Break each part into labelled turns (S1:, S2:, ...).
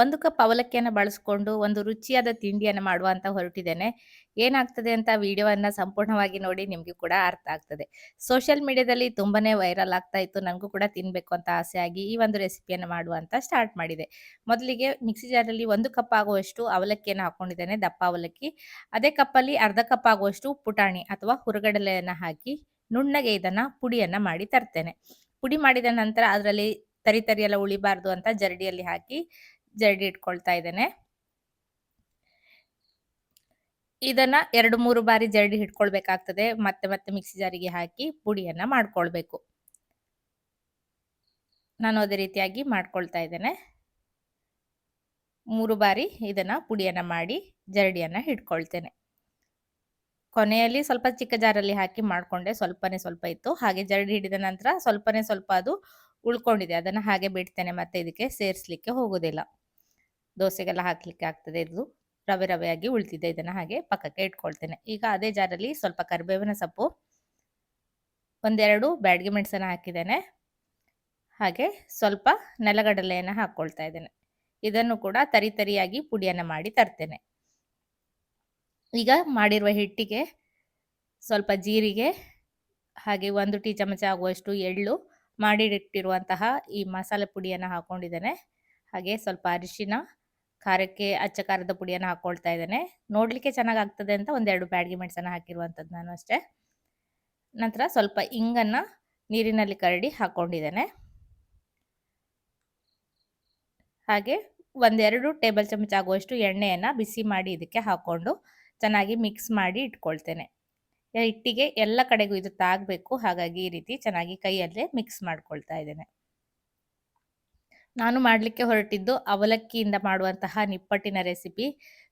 S1: ಒಂದು ಕಪ್ ಅವಲಕ್ಕಿಯನ್ನು ಬಳಸಿಕೊಂಡು ಒಂದು ರುಚಿಯಾದ ತಿಂಡಿಯನ್ನು ಮಾಡುವ ಅಂತ ಹೊರಟಿದ್ದೇನೆ. ಏನಾಗ್ತದೆ ಅಂತ ವಿಡಿಯೋವನ್ನು ಸಂಪೂರ್ಣವಾಗಿ ನೋಡಿ ನಿಮಗೆ ಕೂಡ ಅರ್ಥ ಆಗ್ತದೆ. ಸೋಷಿಯಲ್ ಮೀಡಿಯಾದಲ್ಲಿ ತುಂಬಾನೇ ವೈರಲ್ ಆಗ್ತಾ ಇತ್ತು. ನನಗೂ ಕೂಡ ತಿನ್ನಬೇಕು ಅಂತ ಆಸೆ ಆಗಿ ಈ ಒಂದು ರೆಸಿಪಿಯನ್ನು ಮಾಡುವ ಅಂತ ಸ್ಟಾರ್ಟ್ ಮಾಡಿದೆ. ಮೊದಲಿಗೆ ಮಿಕ್ಸಿ ಜಾರಲ್ಲಿ ಒಂದು ಕಪ್ ಆಗುವಷ್ಟು ಅವಲಕ್ಕಿಯನ್ನು ಹಾಕೊಂಡಿದ್ದೇನೆ, ದಪ್ಪ ಅವಲಕ್ಕಿ. ಅದೇ ಕಪ್ಪಲ್ಲಿ ಅರ್ಧ ಕಪ್ ಆಗುವಷ್ಟು ಪುಟಾಣಿ ಅಥವಾ ಹುರಗಡಲೆಯನ್ನು ಹಾಕಿ ನುಣ್ಣಗೆ ಇದನ್ನ ಪುಡಿಯನ್ನು ಮಾಡಿ ತರ್ತೇನೆ. ಪುಡಿ ಮಾಡಿದ ನಂತರ ಅದರಲ್ಲಿ ತರಿ ತರಿ ಎಲ್ಲ ಉಳಿಬಾರ್ದು ಅಂತ ಜರಡಿಯಲ್ಲಿ ಹಾಕಿ ಜರಡಿ ಇಟ್ಕೊಳ್ತಾ ಇದ್ದೇನೆ. ಇದನ್ನ ಎರಡು ಮೂರು ಬಾರಿ ಜರಡಿ ಹಿಡ್ಕೊಳ್ಬೇಕಾಗ್ತದೆ. ಮತ್ತೆ ಮತ್ತೆ ಮಿಕ್ಸಿ ಜಾರಿಗೆ ಹಾಕಿ ಪುಡಿಯನ್ನ ಮಾಡ್ಕೊಳ್ಬೇಕು. ನಾನು ಅದೇ ರೀತಿಯಾಗಿ ಮಾಡ್ಕೊಳ್ತಾ ಇದ್ದೇನೆ. ಮೂರು ಬಾರಿ ಇದನ್ನ ಪುಡಿಯನ್ನ ಮಾಡಿ ಜರಡಿಯನ್ನು ಹಿಡ್ಕೊಳ್ತೇನೆ. ಕೊನೆಯಲ್ಲಿ ಸ್ವಲ್ಪ ಚಿಕ್ಕ ಜಾರಲ್ಲಿ ಹಾಕಿ ಮಾಡಿಕೊಂಡೆ. ಸ್ವಲ್ಪನೇ ಸ್ವಲ್ಪ ಇತ್ತು. ಹಾಗೆ ಜರಡಿ ಹಿಡಿದ ನಂತರ ಸ್ವಲ್ಪನೇ ಸ್ವಲ್ಪ ಅದು ಉಳ್ಕೊಂಡಿದೆ. ಅದನ್ನು ಹಾಗೆ ಬಿಡ್ತೇನೆ. ಮತ್ತೆ ಇದಕ್ಕೆ ಸೇರಿಸ್ಲಿಕ್ಕೆ ಹೋಗೋದಿಲ್ಲ. ದೋಸೆಗೆಲ್ಲ ಹಾಕ್ಲಿಕ್ಕೆ ಆಗ್ತದೆ. ಇದು ರವೆ ರವೆಯಾಗಿ ಉಳ್ತಿದೆ. ಇದನ್ನ ಹಾಗೆ ಪಕ್ಕಕ್ಕೆ ಇಟ್ಕೊಳ್ತೇನೆ. ಈಗ ಅದೇ ಜಾರಲ್ಲಿ ಸ್ವಲ್ಪ ಕರಿಬೇವಿನ ಸೊಪ್ಪು, ಒಂದೆರಡು ಬ್ಯಾಡ್ಗೆ ಮೆಣಸನ್ನು ಹಾಕಿದ್ದೇನೆ. ಹಾಗೆ ಸ್ವಲ್ಪ ನೆಲಗಡಲೆಯನ್ನು ಹಾಕ್ಕೊಳ್ತಾ ಇದ್ದೇನೆ. ಇದನ್ನು ಕೂಡ ತರಿ ತರಿಯಾಗಿ ಪುಡಿಯನ್ನು ಮಾಡಿ ತರ್ತೇನೆ. ಈಗ ಮಾಡಿರುವ ಹಿಟ್ಟಿಗೆ ಸ್ವಲ್ಪ ಜೀರಿಗೆ, ಹಾಗೆ ಒಂದು ಟೀ ಚಮಚ ಆಗುವಷ್ಟು ಎಳ್ಳು ಮಾಡಿಟ್ಟಿರುವಂತಹ ಈ ಮಸಾಲೆ ಪುಡಿಯನ್ನು ಹಾಕೊಂಡಿದ್ದೇನೆ. ಹಾಗೆ ಸ್ವಲ್ಪ ಅರಿಶಿನ ಖಾರಕ್ಕೆ ಅಚ್ಚ ಖಾರದ ಪುಡಿಯನ್ನು ಹಾಕ್ಕೊಳ್ತಾ ಇದ್ದೇನೆ. ನೋಡಲಿಕ್ಕೆ ಚೆನ್ನಾಗಿ ಆಗ್ತದೆ ಅಂತ ಒಂದೆರಡು ಬ್ಯಾಡ್ಗೆ ಮೆಣಸನ್ನು ಹಾಕಿರುವಂಥದ್ದು ನಾನು ಅಷ್ಟೇ. ನಂತರ ಸ್ವಲ್ಪ ಇಂಗನ್ನು ನೀರಿನಲ್ಲಿ ಕರಡಿ ಹಾಕೊಂಡಿದ್ದೇನೆ. ಹಾಗೆ ಒಂದೆರಡು ಟೇಬಲ್ ಚಮಚ ಆಗುವಷ್ಟು ಎಣ್ಣೆಯನ್ನು ಬಿಸಿ ಮಾಡಿ ಇದಕ್ಕೆ ಹಾಕ್ಕೊಂಡು ಚೆನ್ನಾಗಿ ಮಿಕ್ಸ್ ಮಾಡಿ ಇಟ್ಕೊಳ್ತೇನೆ. ಹಿಟ್ಟಿಗೆ ಎಲ್ಲ ಕಡೆಗೂ ಇದು ತಾಗಬೇಕು. ಹಾಗಾಗಿ ಈ ರೀತಿ ಚೆನ್ನಾಗಿ ಕೈಯಲ್ಲೇ ಮಿಕ್ಸ್ ಮಾಡ್ಕೊಳ್ತಾ ಇದ್ದೇನೆ. ನಾನು ಮಾಡಲಿಕ್ಕೆ ಹೊರಟಿದ್ದು ಅವಲಕ್ಕಿಯಿಂದ ಮಾಡುವಂತಹ ನಿಪ್ಪಟ್ಟಿನ ರೆಸಿಪಿ.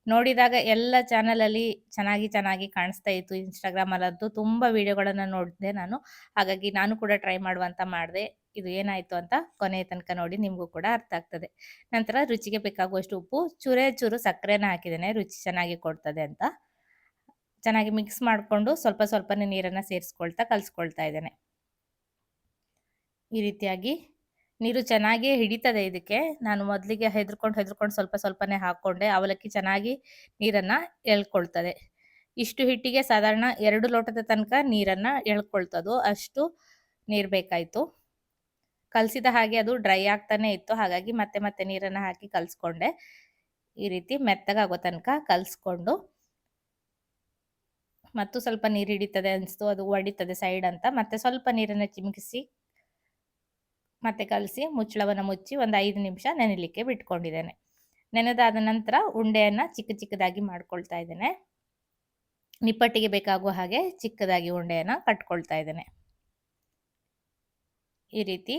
S1: ನೋಡಿದಾಗ ಎಲ್ಲ ಚಾನಲಲ್ಲಿ ಚೆನ್ನಾಗಿ ಚೆನ್ನಾಗಿ ಕಾಣಿಸ್ತಾ ಇತ್ತು ಇನ್ಸ್ಟಾಗ್ರಾಮಲ್ಲಂತೂ. ತುಂಬ ವೀಡಿಯೋಗಳನ್ನು ನೋಡಿದೆ ನಾನು. ಹಾಗಾಗಿ ನಾನು ಕೂಡ ಟ್ರೈ ಮಾಡುವಂತ ಮಾಡಿದೆ. ಇದು ಏನಾಯಿತು ಅಂತ ಕೊನೆಯ ತನಕ ನೋಡಿ ನಿಮಗೂ ಕೂಡ ಅರ್ಥ ಆಗ್ತದೆ. ನಂತರ ರುಚಿಗೆ ಬೇಕಾಗುವಷ್ಟು ಉಪ್ಪು, ಚೂರೇ ಚೂರು ಸಕ್ಕರೆನ ಹಾಕಿದ್ದೇನೆ. ರುಚಿ ಚೆನ್ನಾಗಿ ಕೊಡ್ತದೆ ಅಂತ. ಚೆನ್ನಾಗಿ ಮಿಕ್ಸ್ ಮಾಡಿಕೊಂಡು ಸ್ವಲ್ಪ ಸ್ವಲ್ಪನೇ ನೀರನ್ನು ಸೇರಿಸ್ಕೊಳ್ತಾ ಕಲಿಸ್ಕೊಳ್ತಾ ಇದ್ದೇನೆ. ಈ ರೀತಿಯಾಗಿ ನೀರು ಚೆನ್ನಾಗಿ ಹಿಡಿತದೆ ಇದಕ್ಕೆ. ನಾನು ಮೊದಲಿಗೆ ಹೆದ್ರಕೊಂಡು ಹೆದ್ರಕೊಂಡು ಸ್ವಲ್ಪ ಸ್ವಲ್ಪನೇ ಹಾಕ್ಕೊಂಡೆ. ಅವಲಕ್ಕಿ ಚೆನ್ನಾಗಿ ನೀರನ್ನು ಎಳ್ಕೊಳ್ತದೆ. ಇಷ್ಟು ಹಿಟ್ಟಿಗೆ ಸಾಧಾರಣ ಎರಡು ಲೋಟದ ತನಕ ನೀರನ್ನು ಎಳ್ಕೊಳ್ತದೋ. ಅಷ್ಟು ನೀರು ಬೇಕಾಯಿತು. ಕಲಸಿದ ಹಾಗೆ ಅದು ಡ್ರೈ ಆಗ್ತಾನೆ ಇತ್ತು. ಹಾಗಾಗಿ ಮತ್ತೆ ಮತ್ತೆ ನೀರನ್ನು ಹಾಕಿ ಕಲಿಸ್ಕೊಂಡೆ. ಈ ರೀತಿ ಮೆತ್ತಗಾಗೋ ತನಕ ಕಲಿಸ್ಕೊಂಡು ಮತ್ತು ಸ್ವಲ್ಪ ನೀರು ಹಿಡಿತದೆ ಅನಿಸ್ತು. ಅದು ಒಡಿತದೆ ಸೈಡ್ ಅಂತ. ಮತ್ತೆ ಸ್ವಲ್ಪ ನೀರನ್ನು ಚಿಮುಕಿಸಿ ಮತ್ತೆ ಕಲಸಿ ಮುಚ್ಚಳವನ್ನು ಮುಚ್ಚಿ ಒಂದು ಐದು ನಿಮಿಷ ನೆನೆಲಿಕ್ಕೆ ಬಿಟ್ಕೊಂಡಿದ್ದೇನೆ. ನೆನೆದಾದ ನಂತರ ಉಂಡೆಯನ್ನು ಚಿಕ್ಕ ಚಿಕ್ಕದಾಗಿ ಮಾಡ್ಕೊಳ್ತಾ ಇದ್ದೇನೆ. ನಿಪ್ಪಟ್ಟಿಗೆ ಬೇಕಾಗುವ ಹಾಗೆ ಚಿಕ್ಕದಾಗಿ ಉಂಡೆಯನ್ನು ಕಟ್ಕೊಳ್ತಾ ಇದ್ದೇನೆ. ಈ ರೀತಿ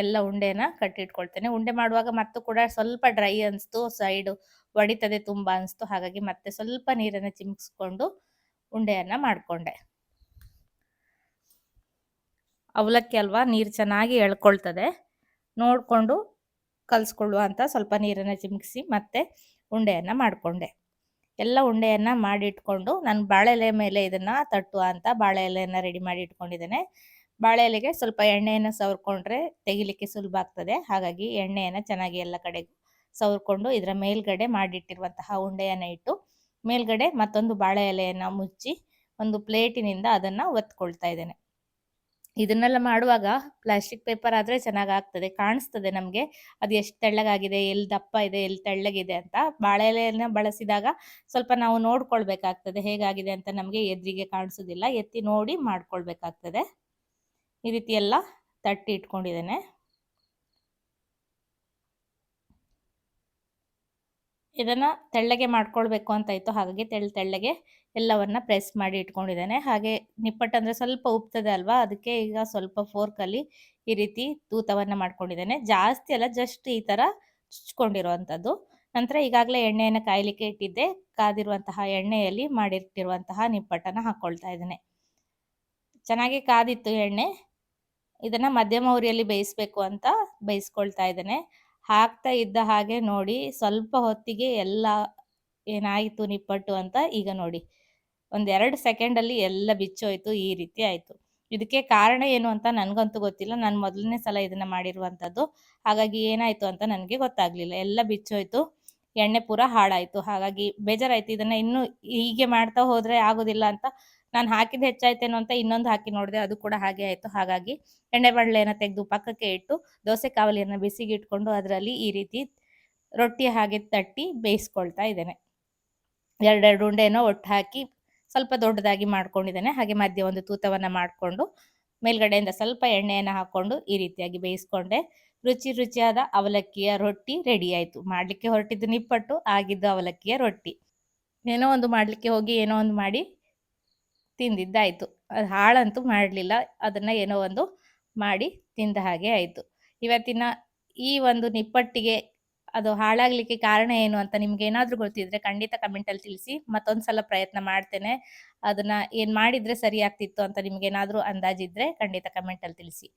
S1: ಎಲ್ಲ ಉಂಡೆನ ಕಟ್ಟಿಟ್ಕೊಳ್ತೇನೆ. ಉಂಡೆ ಮಾಡುವಾಗ ಮತ್ತು ಕೂಡ ಸ್ವಲ್ಪ ಡ್ರೈ ಅನಿಸ್ತು, ಸೈಡು ಒಡಿತದೆ ತುಂಬ ಅನಿಸ್ತು. ಹಾಗಾಗಿ ಮತ್ತೆ ಸ್ವಲ್ಪ ನೀರನ್ನು ಚಿಮ್ಕಿಸ್ಕೊಂಡು ಉಂಡೆಯನ್ನು ಮಾಡಿಕೊಂಡೆ. ಅವಲಕ್ಕಿ ಅಲ್ವಾ ನೀರು ಚೆನ್ನಾಗಿ ಎಳ್ಕೊಳ್ತದೆ. ನೋಡಿಕೊಂಡು ಕಲಿಸ್ಕೊಳ್ಳುವ ಅಂತ ಸ್ವಲ್ಪ ನೀರನ್ನು ಚಿಮುಕಿಸಿ ಮತ್ತೆ ಉಂಡೆಯನ್ನು ಮಾಡಿಕೊಂಡೆ. ಎಲ್ಲ ಉಂಡೆಯನ್ನು ಮಾಡಿಟ್ಕೊಂಡು ನಾನು ಬಾಳೆ ಎಲೆ ಮೇಲೆ ಇದನ್ನು ತಟ್ಟುವ ಅಂತ ಬಾಳೆ ಎಲೆಯನ್ನು ರೆಡಿ ಮಾಡಿ ಇಟ್ಕೊಂಡಿದ್ದೇನೆ. ಬಾಳೆ ಎಲೆಗೆ ಸ್ವಲ್ಪ ಎಣ್ಣೆಯನ್ನು ಸವರ್ಕೊಂಡ್ರೆ ತೆಗಿಲಿಕ್ಕೆ ಸುಲಭ ಆಗ್ತದೆ. ಹಾಗಾಗಿ ಎಣ್ಣೆಯನ್ನು ಚೆನ್ನಾಗಿ ಎಲ್ಲ ಕಡೆಗೂ ಸವರ್ಕೊಂಡು ಇದರ ಮೇಲ್ಗಡೆ ಮಾಡಿಟ್ಟಿರುವಂತಹ ಉಂಡೆಯನ್ನು ಇಟ್ಟು ಮೇಲ್ಗಡೆ ಮತ್ತೊಂದು ಬಾಳೆ ಎಲೆಯನ್ನು ಮುಚ್ಚಿ ಒಂದು ಪ್ಲೇಟಿನಿಂದ ಅದನ್ನು ಒತ್ಕೊಳ್ತಾ ಇದ್ದೇನೆ. ಇದನ್ನೆಲ್ಲ ಮಾಡುವಾಗ ಪ್ಲಾಸ್ಟಿಕ್ ಪೇಪರ್ ಆದರೆ ಚೆನ್ನಾಗಿ ಆಗ್ತದೆ ಕಾಣಿಸ್ತದೆ ನಮಗೆ. ಅದು ಎಷ್ಟು ತೆಳ್ಳಗಾಗಿದೆ ಎಲ್ಲಿ ದಪ್ಪ ಇದೆ ಎಲ್ಲಿ ತೆಳ್ಳಗಿದೆ ಅಂತ ಬಾಳೆ ಎಲೆಯನ್ನು ಬಳಸಿದಾಗ ಸ್ವಲ್ಪ ನಾವು ನೋಡ್ಕೊಳ್ಬೇಕಾಗ್ತದೆ ಹೇಗಾಗಿದೆ ಅಂತ ನಮಗೆ ಎದ್ರಿಗೆ ಕಾಣಿಸೋದಿಲ್ಲ. ಎತ್ತಿ ನೋಡಿ ಮಾಡ್ಕೊಳ್ಬೇಕಾಗ್ತದೆ. ಈ ರೀತಿ ಎಲ್ಲ ತಟ್ಟಿ ಇಟ್ಕೊಂಡಿದ್ದೇನೆ. ಇದನ್ನು ತೆಳ್ಳಗೆ ಮಾಡ್ಕೊಳ್ಬೇಕು ಅಂತ ಇತ್ತು. ಹಾಗಾಗಿ ತೆಳ್ಳ ತೆಳ್ಳಗೆ ಎಲ್ಲವನ್ನ ಪ್ರೆಸ್ ಮಾಡಿ ಇಟ್ಕೊಂಡಿದ್ದೇನೆ. ಹಾಗೆ ನಿಪ್ಪಟ್ಟು ಅಂದರೆ ಸ್ವಲ್ಪ ಉಪ್ತದೆ ಅಲ್ವಾ? ಅದಕ್ಕೆ ಈಗ ಸ್ವಲ್ಪ ಫೋರ್ಕಲ್ಲಿ ಈ ರೀತಿ ತೂತವನ್ನು ಮಾಡ್ಕೊಂಡಿದ್ದೇನೆ. ಜಾಸ್ತಿ ಅಲ್ಲ ಜಸ್ಟ್ ಈ ಥರ ಚುಚ್ಕೊಂಡಿರುವಂಥದ್ದು. ನಂತರ ಈಗಾಗಲೇ ಎಣ್ಣೆಯನ್ನು ಕಾಯಲಿಕ್ಕೆ ಇಟ್ಟಿದ್ದೆ. ಕಾದಿರುವಂತಹ ಎಣ್ಣೆಯಲ್ಲಿ ಮಾಡಿಟ್ಟಿರುವಂತಹ ನಿಪ್ಪಟ್ಟನ್ನು ಹಾಕ್ಕೊಳ್ತಾ ಇದ್ದೇನೆ. ಚೆನ್ನಾಗಿ ಕಾದಿತ್ತು ಎಣ್ಣೆ. ಇದನ್ನು ಮಧ್ಯಮ ಉರಿಯಲ್ಲಿ ಬೇಯಿಸ್ಬೇಕು ಅಂತ ಬೇಯಿಸ್ಕೊಳ್ತಾ ಇದ್ದೇನೆ. ಹಾಕ್ತಾ ಇದ್ದ ಹಾಗೆ ನೋಡಿ ಸ್ವಲ್ಪ ಹೊತ್ತಿಗೆ ಎಲ್ಲ ಏನಾಯಿತು ನಿಪ್ಪಟ್ಟು ಅಂತ ಈಗ ನೋಡಿ. ಒಂದೆರಡು ಸೆಕೆಂಡಲ್ಲಿ ಎಲ್ಲ ಬಿಚ್ಚೋಯ್ತು ಈ ರೀತಿ ಆಯಿತು. ಇದಕ್ಕೆ ಕಾರಣ ಏನು ಅಂತ ನನಗಂತೂ ಗೊತ್ತಿಲ್ಲ. ನಾನು ಮೊದಲನೇ ಸಲ ಇದನ್ನ ಮಾಡಿರುವಂಥದ್ದು ಹಾಗಾಗಿ ಏನಾಯಿತು ಅಂತ ನನಗೆ ಗೊತ್ತಾಗಲಿಲ್ಲ. ಎಲ್ಲ ಬಿಚ್ಚೋಯ್ತು. ಎಣ್ಣೆ ಪೂರ ಹಾಳಾಯಿತು. ಹಾಗಾಗಿ ಬೇಜಾರಾಯಿತು. ಇದನ್ನು ಇನ್ನೂ ಹೀಗೆ ಮಾಡ್ತಾ ಹೋದರೆ ಆಗೋದಿಲ್ಲ ಅಂತ ನಾನು ಹಾಕಿದ ಹೆಚ್ಚಾಯ್ತೇನೋ ಅಂತ ಇನ್ನೊಂದು ಹಾಕಿ ನೋಡಿದೆ, ಅದು ಕೂಡ ಹಾಗೆ ಆಯಿತು. ಹಾಗಾಗಿ ಎಣ್ಣೆ ಬಾಣಲೆಯನ್ನು ತೆಗೆದು ಪಕ್ಕಕ್ಕೆ ಇಟ್ಟು ದೋಸೆ ಕಾವಲಿಯನ್ನು ಬಿಸಿಗೆ ಇಟ್ಕೊಂಡು ಅದರಲ್ಲಿ ಈ ರೀತಿ ರೊಟ್ಟಿ ಹಾಗೆ ತಟ್ಟಿ ಬೇಯಿಸ್ಕೊಳ್ತಾ ಇದ್ದೇನೆ. ಎರಡೆರಡು ಉಂಡೆನೋ ಒಟ್ಟು ಹಾಕಿ ಸ್ವಲ್ಪ ದೊಡ್ಡದಾಗಿ ಮಾಡ್ಕೊಂಡಿದ್ದೇನೆ. ಹಾಗೆ ಮಧ್ಯ ಒಂದು ತೂತವನ್ನು ಮಾಡಿಕೊಂಡು ಮೇಲ್ಗಡೆಯಿಂದ ಸ್ವಲ್ಪ ಎಣ್ಣೆಯನ್ನು ಹಾಕ್ಕೊಂಡು ಈ ರೀತಿಯಾಗಿ ಬೇಯಿಸ್ಕೊಂಡೆ. ರುಚಿ ರುಚಿಯಾದ ಅವಲಕ್ಕಿಯ ರೊಟ್ಟಿ ರೆಡಿ ಆಯಿತು. ಮಾಡಲಿಕ್ಕೆ ಹೊರಟಿದ್ದು ನಿಪ್ಪಟ್ಟು, ಆಗಿದ್ದು ಅವಲಕ್ಕಿಯ ರೊಟ್ಟಿ. ಏನೋ ಒಂದು ಮಾಡಲಿಕ್ಕೆ ಹೋಗಿ ಏನೋ ಒಂದು ಮಾಡಿ ತಿಂದಿದ್ದಾಯಿತು. ಅದು ಹಾಳಂತೂ ಮಾಡಲಿಲ್ಲ. ಅದನ್ನು ಏನೋ ಒಂದು ಮಾಡಿ ತಿಂದ ಹಾಗೆ ಆಯಿತು. ಇವತ್ತಿನ ಈ ಒಂದು ನಿಪ್ಪಟ್ಟಿಗೆ ಅದು ಹಾಳಾಗಲಿಕ್ಕೆ ಕಾರಣ ಏನು ಅಂತ ನಿಮ್ಗೆ ಏನಾದರೂ ಗೊತ್ತಿದ್ರೆ ಖಂಡಿತ ಕಮೆಂಟಲ್ಲಿ ತಿಳಿಸಿ. ಮತ್ತೊಂದು ಸಲ ಪ್ರಯತ್ನ ಮಾಡ್ತೇನೆ. ಅದನ್ನು ಏನು ಮಾಡಿದರೆ ಸರಿ ಆಗ್ತಿತ್ತು ಅಂತ ನಿಮ್ಗೇನಾದರೂ ಅಂದಾಜಿದ್ರೆ ಖಂಡಿತ ಕಮೆಂಟಲ್ಲಿ ತಿಳಿಸಿ.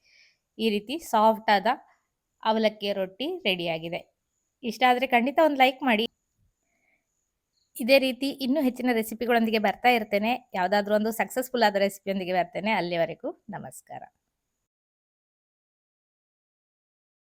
S1: ಈ ರೀತಿ ಸಾಫ್ಟ್ ಆದ ಅವಲಕ್ಕಿಯ ರೊಟ್ಟಿ ರೆಡಿಯಾಗಿದೆ ಇಷ್ಟ ಆದರೆ ಖಂಡಿತ ಒಂದು ಲೈಕ್ ಮಾಡಿ. ಇದೇ ರೀತಿ ಇನ್ನೂ ಹೆಚ್ಚಿನ ರೆಸಿಪಿಗಳೊಂದಿಗೆ ಬರ್ತಾ ಇರ್ತೇನೆ. ಯಾವುದಾದ್ರೂ ಒಂದು ಸಕ್ಸಸ್ಫುಲ್ ಆದ ರೆಸಿಪಿಯೊಂದಿಗೆ ಬರ್ತೇನೆ. ಅಲ್ಲಿವರೆಗೂ ನಮಸ್ಕಾರ.